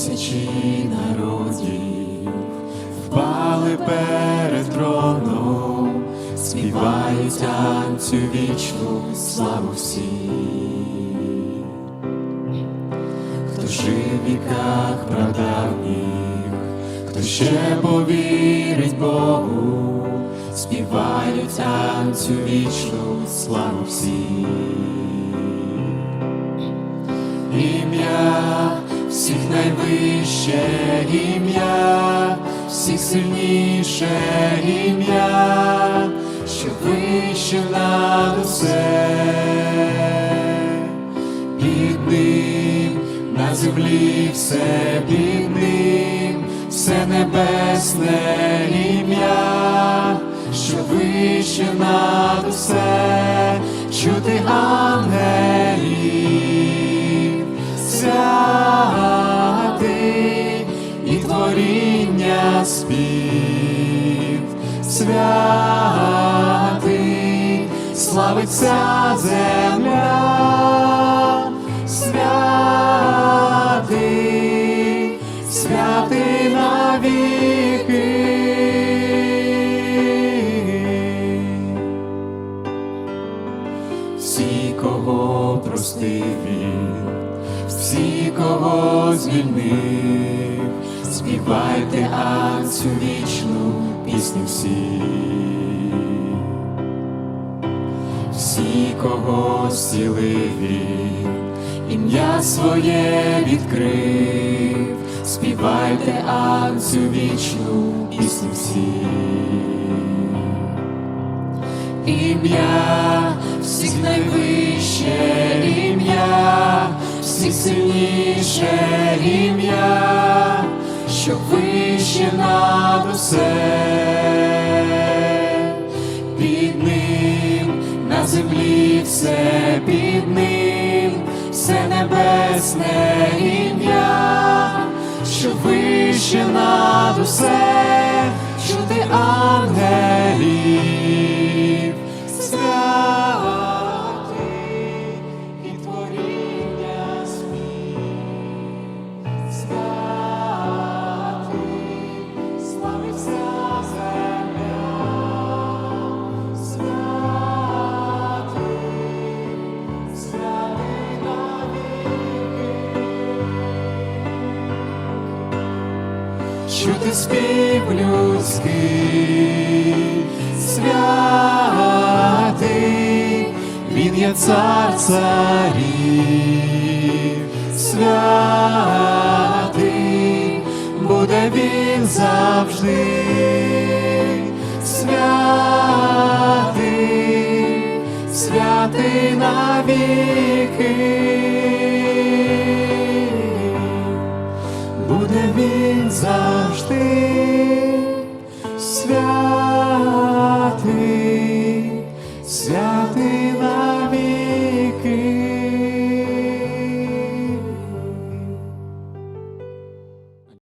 Тисячі народів впали перед троном, співають танцю вічну славу всі, хто жив в віках прадавніх, хто ще повірить Богу, співають танцю вічну славу всі. Ім'я всіх найвище ім'я, всіх сильніше ім'я, що вище над усе, під ним на землі все під ним, все небесне ім'я, що вище над усе, чути спів, святий, славиться земля, святий, святий навіки. Всі, кого простив всі, кого звільнив, співайте а цю вічну пісню всі. Всі, кого зцілив ім'я своє відкрив, співайте а цю вічну пісню всі ім'я, всіх найвище ім'я, всіх сильніше ім'я, що вище над усе, під ним на землі все під ним, все небесне ім'я, що вище над усе, чути ангелів, чути спів людський, святий, він є цар царів, святий, буде він завжди, святий, святий навіки. буде він завжди.